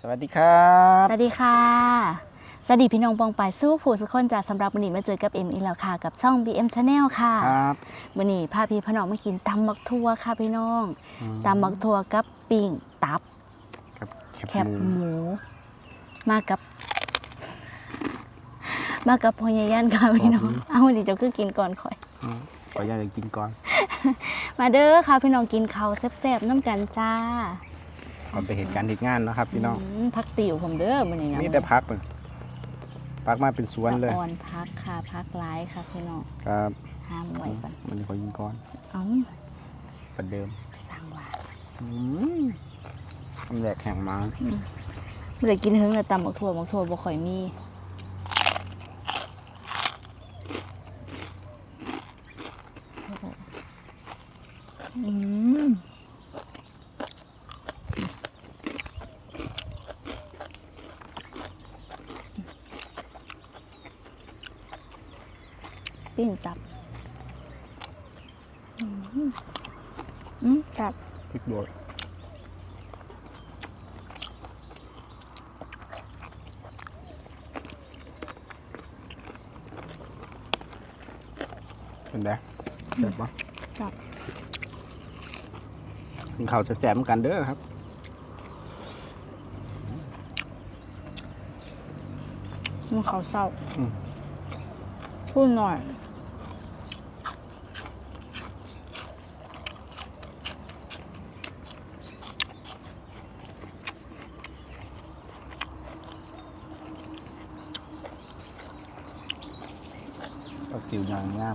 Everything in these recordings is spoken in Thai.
สวัสดีครับสวัสดีค่ะ สวัสดีพี่น้องปองปายสู้ผู้สุกคนจากสำหรับวันนี้มาเจอกับเอ็มอีกแล้วค่ะ กับช่อง BM Channel ค่ะครับวันนี้พาพี่พี่น้องมากินตำมักทั่วค่ะพี่น้องอืตำมักทั่วกับปิ้งตับกับแคแคบบหมูหมู มากับ มากับพญายันค่ะพี่น้อง เอาวันนี้เจะคือกินก่อนข่อยอืมขออนุญาตจะกินก่อน มาเด้อค่ะพี่น้องกินข้าวแซ่บๆน้ำกันจ้า ก่อนไปเหตุการณ์เหตุงานเนาะครับพี่น้องมพักติ๋วผมเด้อวันนี้นะมีแต่พักเลยพักมาเป็นสวนเลยตะออนพักค่ะพักร้ายค่ะพี่น้องครับห้ามไว้ก่อนมันนี้ขอยิงก่อนเอ้าประเดิมสั่งว่าอืมทำแหลกแห่งมาไม่ได้กินหึงเลยตำบักถั่วบักถั่วบ่ค่อยมีอืม ปิ้งตับ อืมอืมตับพริกโดดเป็นไงเจ็บปะตับกินข้าวจะแจมกันเด้อครับ มันเขาวเศร้า อืม พูดหน่อยก็จิวง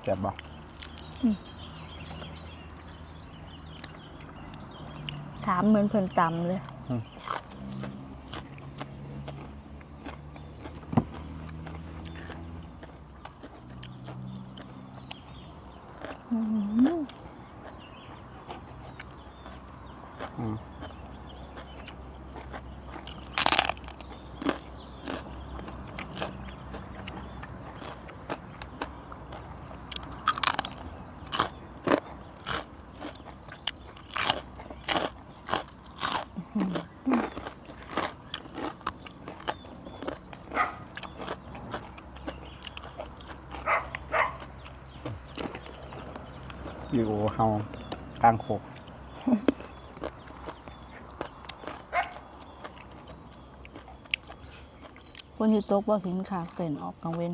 ามงามเจ็บปะถามเหมือนเพิ่นตำเลย อืม อืม อยู่เฮากลางโคกคนที่ตกบ่หินค่ะเต้นออกกลางเว้น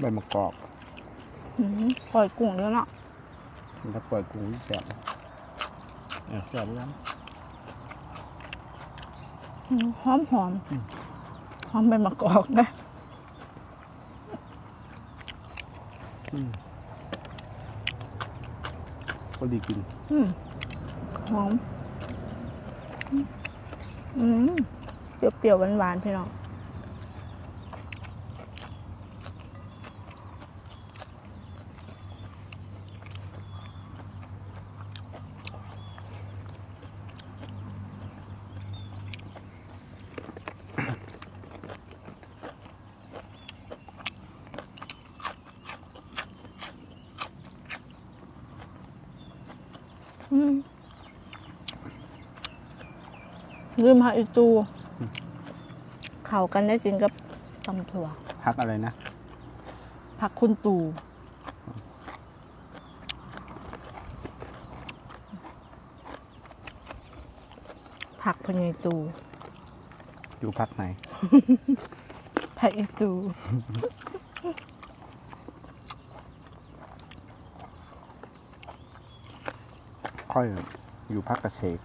ใบมะกอกอืมปล่อยกุ้งแล้วเนาะถ้าเปิดกุ้งแสบเออแสบแล้วอืมหอมหอมหอมเป็นมะกอกนะก็ดีกินอืมหอมอืมเปรี้ยวๆหวานๆพี่น้อง ลืมหาอีตูเข้ากันได้กินกับตำถั่วพักอะไรนะผักคุณตูผักพญตูอยู่พักไหน ผักอีตู ค่อยอยู่พักเกษตร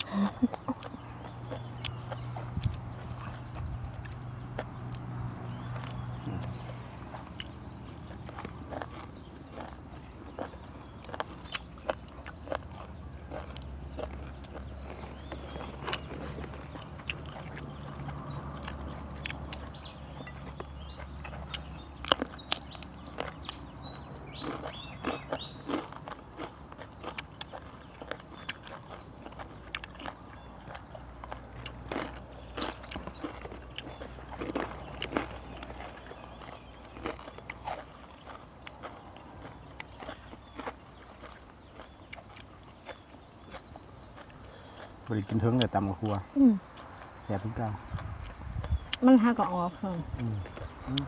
บริกินเทิงเลยตำกับครัวอืมแซ่บทุกอย่างมันหักก็ออกเพิ่นอืมอืม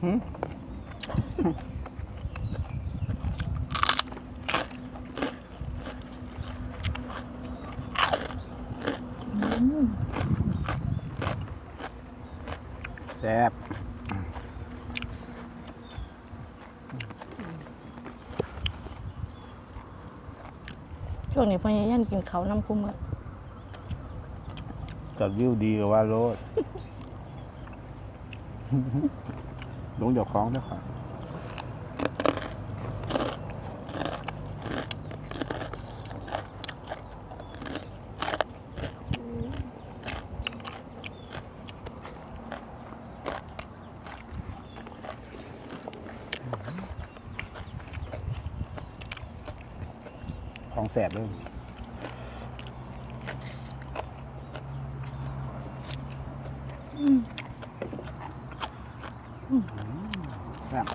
แซ่บช่วงนี้พ่อใหญ่ยันกินเขาวน้ำคุ้มอจอดวิวดีกว่าโรด ลงเดี๋ยวคล้องด้วยค่ะของแสบเลยแซ่บ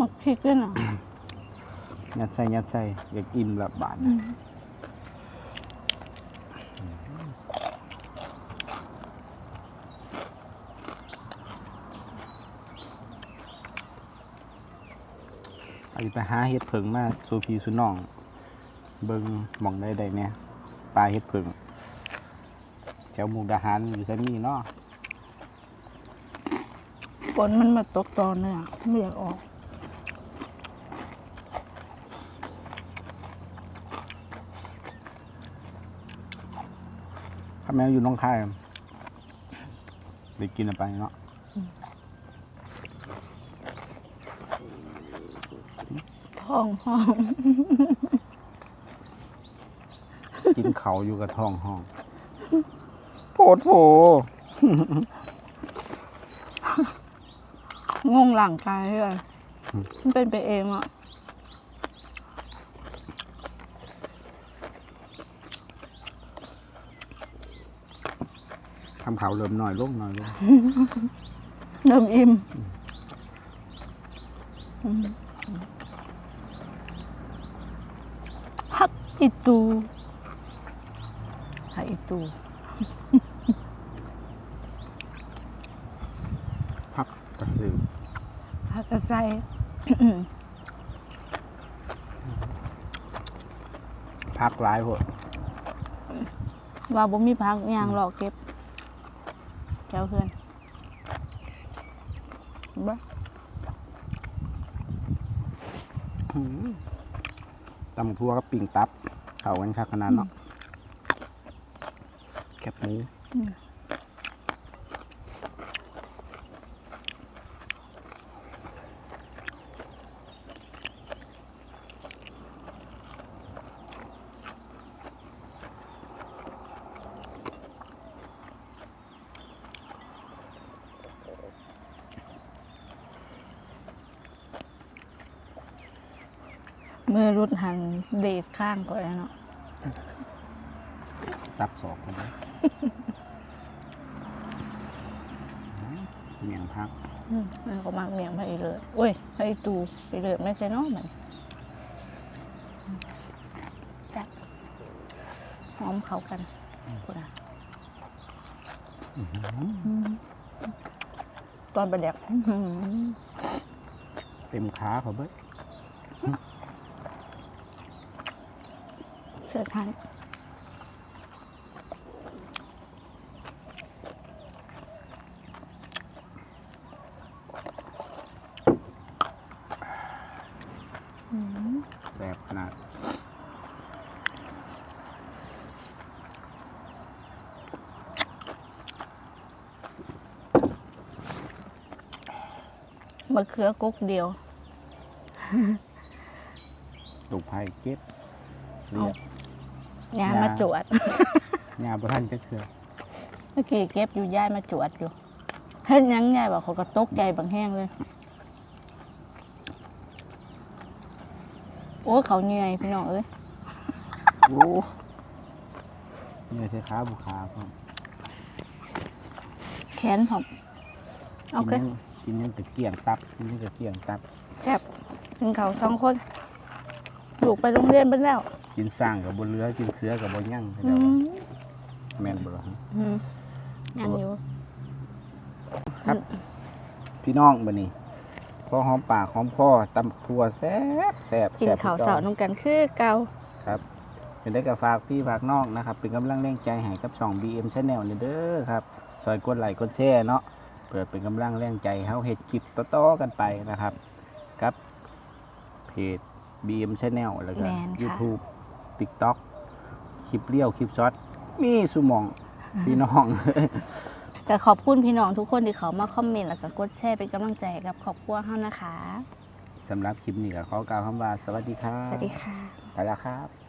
มัก พริกด้วยนะยัดใส่ยัดใส่อยากอิ่มแบบบาทอันนี้ไปหาเห็ดเผิงมาสูพีสูน้อง เบิงหมองได้ใดเนี่ยปลาเห็ดเผิงแถวมุกดาหารอยู่ที่นี่เนาะฝนมันมาตกตอนเลยอะไม่อยากออก ถ้าแมวอยู่น้องคายไปกินเอาไปเนาะท้องห้อง กินเขาอยู่กับท้องห้องโผดโผงงหลังกายเลยมันเป็นไปเองอะ ทำเขาเริ่มหน่อยลงหน่อยลงเริ่มอิ่มฮักอีตูฮักอีตูพักกระสือฮักกระไซพักร้ายพวกว่าบ่มีพักยางหลอกเก็บแก้วเพื่อนบ่ ตำทั่วก็ปิ่งตับ เขากันคักขนาดเนาะแคบหมู มือรุดหันเดทข้างก่อนเนาะซับสอกเลยเมียงพักอืมมันก็มักเมียงไปเลยโอ้ยไปตูไปเลยไม่ใช่เนาะมันแซ่บหอมเข้ากันกูนะตอนประเด็กอื้อหือเต็มขาเขาเบิ สุดท้แสบขนาดมะเขือกุกเดียวตุกไพ่เก็บเรียก ยายยามาจวด ยาประทันจะเคือเมื่อกี้เก็บอยู่ยายมาจวดอยู่เฮ็ดหยังยายบอกเขาก็ตกใจบางแห้งเลย โอ้เขาเหนื่อยพี่น้องเอ้ยโอ้เนี่ยใช้ขาบุขาพร้อมแขนผมโอเคกินยังกินยังตะเกียงตับกินยังตะเกียงตับแซ่บกินเขาวสองคน ลูกไปโรงเรียนไปแล้วกินสร้างกับบนเรือกินเสือกับบนยั่งอืเดี๋ยวมแม่นบ่ล่ะฮะ อืมยังอยู่พี่น้องบัดนี้พอหอมปากหอมคอตำทั่วแซ่บแซ่บกินแซ่บข้าวคือเสาเก่น้ำกันคือเก่าครับเป็นได้กับฝากพี่ฝากน้องนะครับ เป็นกำลังแรงใจให้กับช่อง BM Channel นี่เด้อครับซอยกดไลค์กดแชร์เนาะเปิดเป็นกำลังแรงใจให้เฮาเฮ็ดคลิปต่อๆกันไปนะครับกับเพจ BM Channel แล้วก็ แม่นค่ะ YouTube TikTok คลิปเลี้ยวคลิปช็อตมีสุหมองพี่น้องแต่ขอบคุณพี่น้องทุกคนที่เขามาคอมเมนต์แล้วก็กดแชร์เป็นกำลังใจให้กับครอบครัวเฮานะคะ สำหรับคลิปนี้ก็ขอกล่าวคำว่าสวัสดีครับสวัสดีค่ะ ไปแล้วครับ